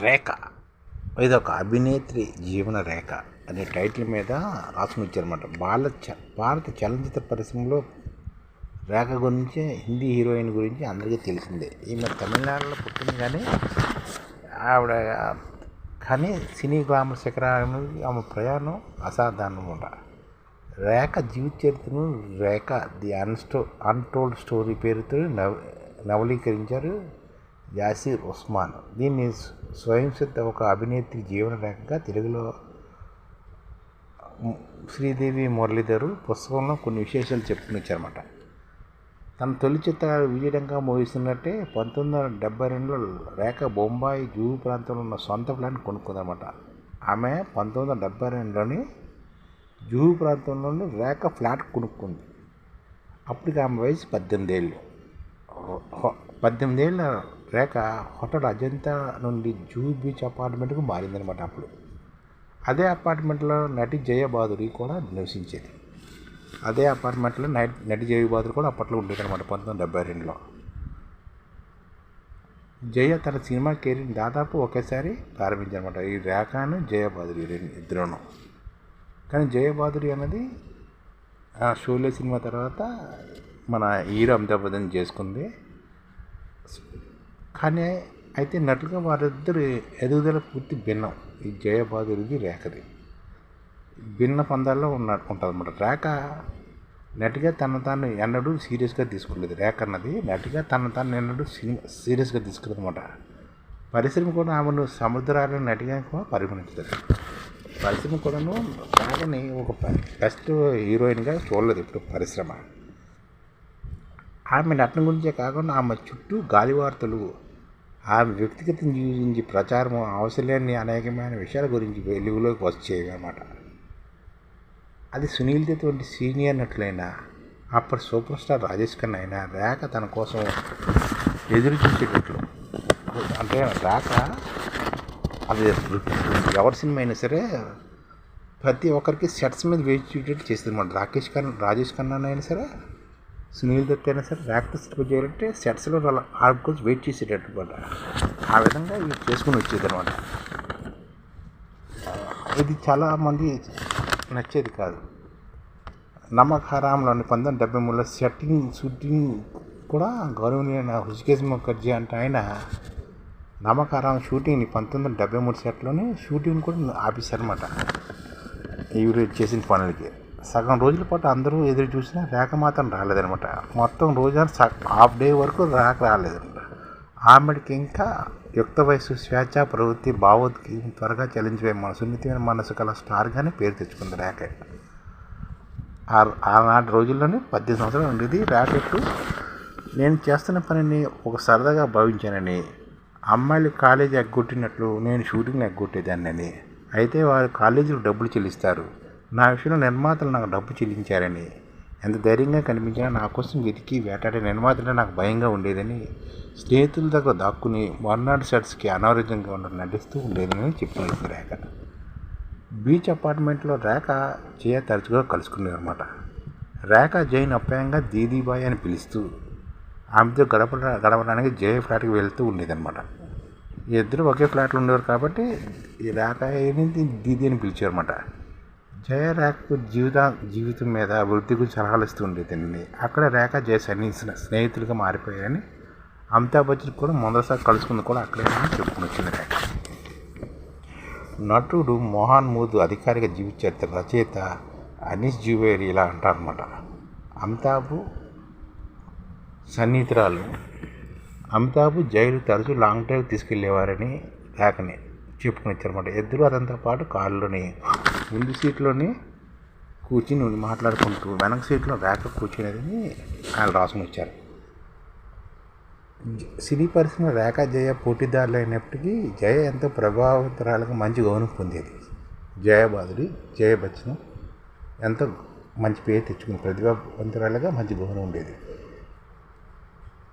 రేఖ. ఇది ఒక అభినేత్రి జీవన రేఖ అనే టైటిల్ మీద రాసుకుని బాల భారత చ- భారత చలనచిత్ర పరిశ్రమలో రేఖ గురించి హిందీ హీరోయిన్ గురించి అందరికీ తెలిసిందే. ఈమె తమిళనాడులో పుట్టింది కానీ ఆవిడ కానీ సినీ గ్లామర్ శిఖరానికి ఆమె ప్రయాణం అసాధారణం రేఖ జీవిత చరిత్రను రేఖ ది అన్స్టో అన్టోల్డ్ స్టోరీ పేరుతో నవ నవలీకరించారు. యాసిర్ ఉస్మాన్. దీన్ని స్వయం సిద్ధ ఒక అభినేత్రి జీవన రేఖగా తెలుగులో శ్రీదేవి మురళీధరు పుస్తకంలో కొన్ని విశేషాలు చెప్పుకుని తన తొలి చిత్రాలు విజయంగా మోగిస్తున్నట్టే పంతొమ్మిది వందల డెబ్బై రెండులో రేఖ బొంబాయి జూ ప్రాంతంలో ఉన్న సొంత ప్లాన్ కొనుక్కుందన్నమాట. ఆమె పంతొమ్మిది వందల డెబ్బై రెండులోని జూ ప్రాంతంలోని రేఖ ఫ్లాట్ కొనుక్కుంది. అప్పటికి ఆమె వయసు పద్దెనిమిది ఏళ్ళు పద్దెనిమిది ఏళ్ళ రేఖ హోటల్ అజంతా నుండి జూ బీచ్ అపార్ట్మెంట్కు మారిందనమాట అప్పుడు. అదే అపార్ట్మెంట్లో నటి జయబాదురి కూడా నివసించేది. అదే అపార్ట్మెంట్లో నటి నటి జయబాదురి కూడా అప్పట్లో ఉండేదన్నమాట పంతొమ్మిది వందల డెబ్బై రెండులో. జయ తన సినిమా కెరీర్ దాదాపు ఒకేసారి ప్రారంభించారనమాట ఈ రేఖను జయబాదురి రెండు ఇద్దరును. కానీ జయబాదురి అన్నది ఆ షోలే సినిమా తర్వాత మన హీరో అమితాబ్ బచ్చన్ చేసుకుంది. కానీ అయితే నటులుగా వారిద్దరు ఎదుగుదల పూర్తి భిన్నం. ఈ జయబాదురిది రేఖది. భిన్న పందాల్లో ఉన్న ఉంటుంది అనమాట రేఖ నటిగా తన తాను ఎన్నడూ సీరియస్గా తీసుకోలేదు రేఖ అన్నది నటిగా తన తాను ఎన్నడూ సినిమా సీరియస్గా తీసుకులేదు అనమాట పరిశ్రమ కూడా ఆమెను సముద్రాలను నటిగా కూడా పరిగణించలేదు. పరిశ్రమ కూడాను రేఖని ఒక బెస్ట్ హీరోయిన్గా చూడలేదు ఇప్పుడు పరిశ్రమ. ఆమె నటన గురించే కాకుండా ఆమె చుట్టూ గాలి వార్తలు ఆమె వ్యక్తిగతం జీవించి ప్రచారం అవసరం లేని అనేకమైన విషయాల గురించి వెలుగులోకి వచ్చేవి అన్నమాట అది సునీల్ వంటి సీనియర్ నటులైనా అప్పటి సూపర్ స్టార్ రాజేష్ ఖన్నా అయినా రేఖ తన కోసం ఎదురు చూసేటట్లు. అంటే రేఖ అది ఎవరి సినిమా అయినా సరే ప్రతి ఒక్కరికి సెట్స్ మీద వేచి చూసేటట్టు చేస్తుంది అనమాట రాకేష్ ఖన్నా రాజేష్ ఖన్నా సరే సునీల్ దత్ అయినా సరే ర్యాక్టర్స్ చేయాలంటే సెట్స్లో వాళ్ళ ఆడ కోసం వెయిట్ చేసేటట్టు ఆ విధంగా ఇవి చేసుకుని వచ్చేది అనమాట ఇది చాలామంది నచ్చేది కాదు. నమక్ పంతొమ్మిది డెబ్బై మూడులో సెట్టింగ్ షూటింగ్ కూడా గౌరవనీయమైన హృషికేశ్ ముఖర్జీ అంటే ఆయన నమ్మకారం షూటింగ్ని పంతొమ్మిది వందల డెబ్బై మూడు సెట్లోనే షూటింగ్ కూడా ఆపేశారన్నమాట. ఈవిడ చేసిన పనులకి. సగం రోజుల పాటు అందరూ ఎదురు చూసినా రేఖ మాత్రం రాలేదనమాట మొత్తం రోజు హాఫ్ డే వరకు రేఖ రాలేదనమాట ఆమెడికి ఇంకా యుక్త వయసు స్వేచ్ఛ ప్రవృత్తి భావోద్కి త్వరగా చలించిపోయే మన సున్నితమైన మనసు గల స్టార్గానే పేరు తెచ్చుకుంది రేఖ. ఆనాటి రోజుల్లోనే పద్దెనిమిది సంవత్సరాలు ఉండేది ర్యాకెట్లు నేను చేస్తున్న పనిని ఒక సరదాగా భావించానని అమ్మాయిలు కాలేజీ ఎగ్గొట్టినట్లు నేను షూటింగ్ ఎగ్గొట్టేదాన్ని అయితే వారు కాలేజీలు డబ్బులు చెల్లిస్తారు. నా విషయంలో నిర్మాతలు నాకు డబ్బు చెల్లించారని ఎంత ధైర్యంగా కనిపించినా నా కోసం వెతికి వేటాడే నిర్మాతలే నాకు భయంగా ఉండేదని స్నేహితుల దగ్గర దాక్కుని మర్నాడు సెట్స్కి అనారోగ్యంగా ఉన్న నటిస్తూ ఉండేదని చెప్పింది రేఖ. బీచ్ అపార్ట్మెంట్లో రేఖ జయ తరచుగా కలుసుకునేది అనమాట రేఖ జైన్ అప్యాయంగా దీదీబాయ్ అని పిలుస్తూ ఆమెతో గడప గడపడానికి జయ ఫ్లాట్కి వెళ్తూ ఉండేదన్నమాట. ఇద్దరు ఒకే ఫ్లాట్లో ఉండేవారు కాబట్టి ఈ రేఖ అనేది దీది అని పిలిచారన్నమాట జయ రేఖకు జీవిత జీవితం మీద అభివృద్ధి గురించి సలహాలు ఇస్తూ ఉండేదండి అక్కడ రేఖ జయ సన్నిహిత స్నేహితులుగా మారిపోయారని అమితాబ్ బచ్చన్ కూడా మొదటిసారి కలుసుకుంది కూడా అక్కడే చెప్పుకుని వచ్చింది రేఖ. నటుడు మోహన్ మూద్ అధికారిక జీవిత చరిత్ర రచయిత అనీష్ జువేరి ఇలా అంటారనమాట అమితాబ్ సన్నిహితురాలు. అమితాబ్ జైలు తరచూ లాంగ్ డ్రైవ్ తీసుకెళ్ళేవారని రేఖని చెప్పుకుని వచ్చారనమాట ఇద్దరు అతనితో పాటు కారులోని ముందు సీట్లోని కూర్చుని మాట్లాడుకుంటూ వెనక సీట్లో వేక కూర్చునేది ఆయన రాసుకుని వచ్చారు. సినీ పరిశ్రమ రేఖ జయ పోటీదారులు అయినప్పటికీ జయ ఎంతో ప్రభావితరాలకు మంచి గౌరవం పొందేది. జయబాదుడి జయ బచ్చన్ ఎంతో మంచి పేరు తెచ్చుకుంది ప్రతిభావంతురాలుగా మంచి గౌరవం ఉండేది.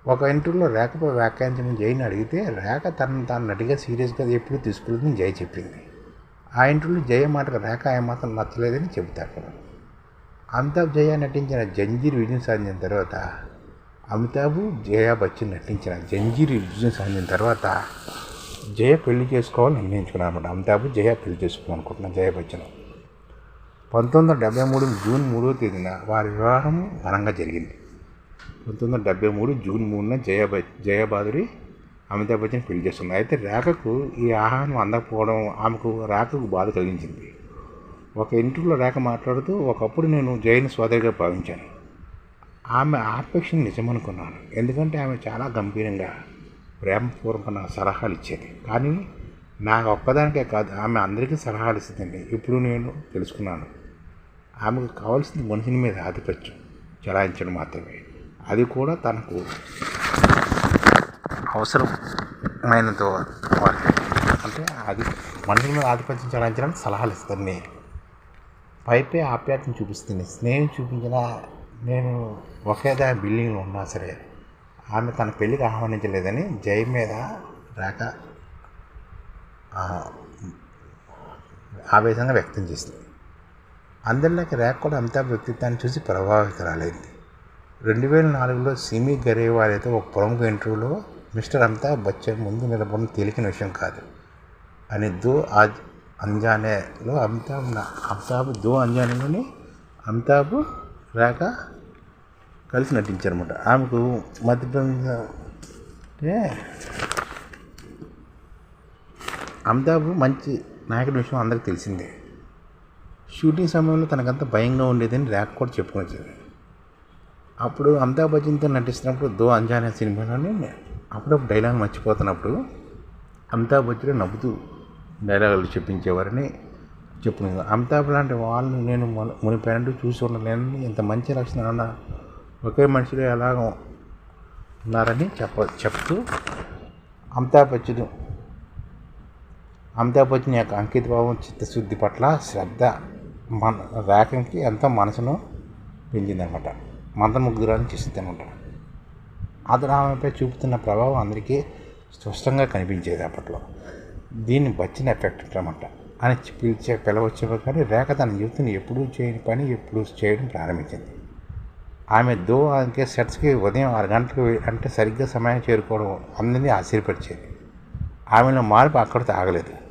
ఒక ఇంటర్వ్యూలో రేఖపై వ్యాఖ్యానించమని జైని అడిగితే రేఖ తనను తాను నటిగా సీరియస్గా ఎప్పుడు తీసుకెళ్తుందని జయ చెప్పింది. ఆ ఇంటర్వ్యూలో జయ మాటకు రేఖ ఏమాత్రం నచ్చలేదని చెబుతారు అమితాబ్ జయ నటించిన జంజీర్ విజయం సాధించిన తర్వాత అమితాబ్ జయా బచ్చన్ నటించిన జంజీర్ విజయం సాధించిన తర్వాత జయ పెళ్ళి చేసుకోవాలని నిర్ణయించుకున్నాను అనమాట అమితాబ్ జయ పెళ్ళి చేసుకోవాలనుకుంటున్నాను అనుకుంటున్నాను జయ బచ్చన్. పంతొమ్మిది వందల డెబ్బై మూడు జూన్ మూడవ తేదీన వారి వివాహం ఘనంగా జరిగింది. పంతొమ్మిది వందల డెబ్బై మూడు జూన్ మూడున జయ జయబాదురి అమితాబ్ బచ్చన్ పెళ్ళి చేస్తుంది. అయితే రేఖకు ఈ ఆహారం అందకపోవడం ఆమెకు రేఖకు బాధ కలిగించింది. ఒక ఇంటర్వ్యూలో రేఖ మాట్లాడుతూ ఒకప్పుడు నేను జైన్ సోదరిగా భావించాను. ఆమె ఆపేక్షను నిజమనుకున్నాను. ఎందుకంటే ఆమె చాలా గంభీరంగా ప్రేమపూర్వక సలహాలు ఇచ్చేది. కానీ నాకు ఒక్కదానికే కాదు ఆమె అందరికీ సలహాలు ఇస్తుందండి. ఇప్పుడు నేను తెలుసుకున్నాను. ఆమెకు కావాల్సింది మనిషిని మీద ఆధిపత్యం చలాయించడం మాత్రమే. అది కూడా తనకు అవసరమైనంత వరకు. అంటే అది మనుషుల మీద ఆధిపత్యం చెలాయించడానికి సలహాలు ఇస్తుంది పైపే ఆప్యాయతను చూపిస్తుంది. స్నేహం చూపించిన నేను ఒకేదా బిల్డింగ్లో ఉన్నా సరే ఆమె తన పెళ్ళికి ఆహ్వానించలేదని జై మీద రాక ఆవేశంగా వ్యక్తం చేసింది. అందరిలోకి రేఖ కూడా అమితాబ్ వ్యక్తిత్వాన్ని చూసి ప్రభావితరాలైంది. రెండు వేల నాలుగులో సిమి గరేవాలతో ఒక ప్రముఖ ఇంటర్వ్యూలో మిస్టర్ అమితాబ్ బచ్చన్ ముందు నిలబడిన తేలికైన విషయం కాదు. అని దో ఆజ్ అంజానేలో అమితాబ్ అమితాబ్ దో అంజానేలోని అమితాబ్ రాక కలిసి నటించారనమాట ఆమెకు మధ్యప్రదేశ్ అంటే అమితాబ్ మంచి నాయకుడి విషయం అందరికి తెలిసిందే. షూటింగ్ సమయంలో తనకంత భయంగా ఉండేదని ర్యాక్ కూడా చెప్పుకొచ్చింది. అప్పుడు అమితాబ్ బచ్చన్తో నటిస్తున్నప్పుడు దో అంజానే సినిమాలోనే అప్పుడప్పుడు డైలాగ్ మర్చిపోతున్నప్పుడు అమితాబ్ బచ్చన్ నవ్వుతూ డైలాగులు చెప్పించేవారని చెప్పిన అమితాబ్ లాంటి వాళ్ళు నేను మునిపేంటూ చూసి ఉండలేనని ఇంత మంచి లక్షణం ఒకే మనిషిలో ఎలాగ ఉన్నారని చెప్ప చెప్తూ అమితాబ్ బచ్చన్ అమితాబ్ బచ్చన్ యొక్క అంకిత భావం చిత్తశుద్ధి పట్ల శ్రద్ధ మన రేఖకి ఎంతో మనసును పెంచిందనమాట మంత్రముగ్ధురాన్ని చేసింది అనమాట అతను ఆమెపై చూపుతున్న ప్రభావం అందరికీ స్పష్టంగా కనిపించేది అప్పట్లో. దీన్ని బచ్చిన ఎఫెక్ట్ అనమాట అని పిలిచే పిలవచ్చేవారు కానీ రేఖ తన జీవితం ఎప్పుడూ చేయని పని ఎప్పుడూ చేయడం ప్రారంభించింది. ఆమె దో అంకే సెట్స్కి ఉదయం ఆరు గంటలకు అంటే సరిగ్గా సమయం చేరుకోవడం అందరినీ ఆశ్చర్యపరిచేది. ఆమెలో మార్పు అక్కడితో ఆగలేదు.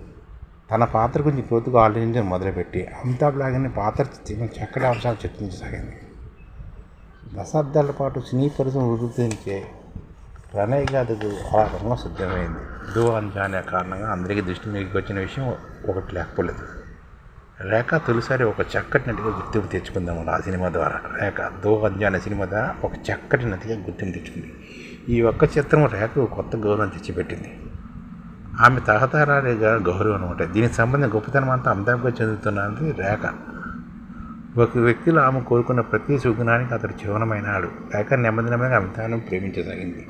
తన పాత్ర గురించి లోతుగా ఆలోచించడం మొదలుపెట్టి అమితాబ్ లాగానే పాత్ర చక్కటి అంశాలు చర్చించసాగింది దశాబ్దాల పాటు సినీ పరిశ్రమ వృద్ధి ప్రణయ్ గారికి ఆ రంగం సిద్ధమైంది. దువాన్ జానే కారణంగా అందరికీ దృష్టి మీకు వచ్చిన విషయం ఒకటి లేకపోలేదు. రేఖ తొలిసారి ఒక చక్కటి నటిగా గుర్తింపు తెచ్చుకుందాము ఆ సినిమా ద్వారా. రేఖ దో అంజానే సినిమా ద్వారా ఒక చక్కటి నటిగా గుర్తింపు తెచ్చుకుంది. ఈ ఒక్క చిత్రం రేఖకు కొత్త గౌరవం తెచ్చిపెట్టింది. ఆమె తహతారాగా గౌరవం అనమాట దీనికి సంబంధించిన గొప్పతనం అంతా అమితాబ్గా చెందుతున్నది రేఖ. ఒక వ్యక్తిలో ఆమె కోరుకున్న ప్రతి సుగుణానికి అతడు జీవనమైనాడు లేక నెమ్మది అమితాబ్ ప్రేమించసాగింది.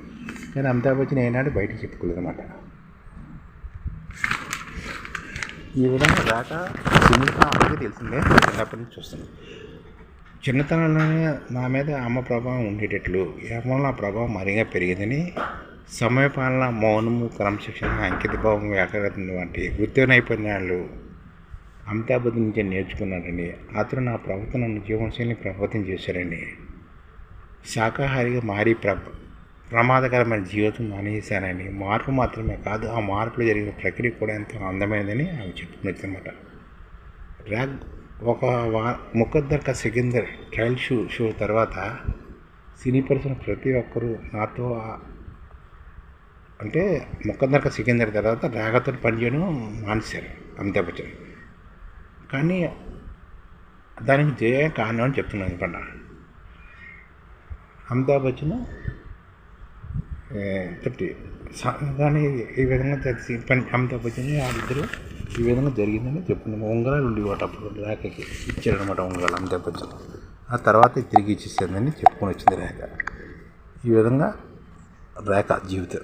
కానీ అమితాబ్ బచ్చన్ ఏనాడు బయటకు చెప్పుకోలేదన్నమాట. ఈ విధంగా రాక సినిమా అందరికీ తెలిసిందే చిన్నప్పటి నుంచి చూస్తుంది. చిన్నతనంలోనే నా మీద అమ్మ ప్రభావం ఉండేటట్లు ఏమన్నా ఆ ప్రభావం మరిగా పెరిగిందని సమయపాలన మౌనము క్రమశిక్షణ అంకిత భావం వ్యాకరణ వంటి వృత్తి నైపుణ్యాలు అమితాబ్ నుంచే నేర్చుకున్నాడండి. అతను నా ప్రవర్తనను జీవనశైలిని ప్రభావితం చేశారండి శాకాహారిగా మారి ప్ర ప్రమాదకరమైన జీవితం మానేశానని మార్పు మాత్రమే కాదు ఆ మార్పులో జరిగిన ప్రక్రియ కూడా ఎంతో అందమైనదని ఆమె చెప్పుకున్నమాట ర్యాగ్ ఒక వా ముఖద్దర్క సికిందర్ ట్రయల్ షూ షో తర్వాత సినీ పరిశ్రమ ప్రతి ఒక్కరూ నాతో అంటే ముఖద్దర్క సికిందర్ తర్వాత రాగతో పనిచేయడం మానేశారు అమితాబ్ బచ్చన్. కానీ దానికి జయ కారణం అని చెప్తున్నాను అనుకున్నా అమితాబ్ బచ్చన్ తోటి కానీ ఈ విధంగా తెలిసి పని అమితాబ్ బచ్చన్ వాళ్ళిద్దరూ ఈ విధంగా జరిగిందని చెప్తున్నాము ఉంగరాలు ఉండేవాటి అప్పుడు రేఖకి ఇచ్చారనమాట ఉంగరాలు అమితాబ్ బచ్చన్. ఆ తర్వాత తిరిగి ఇచ్చేసిందని చెప్పుకొని వచ్చింది రేఖ ఈ విధంగా రేఖ జీవితం.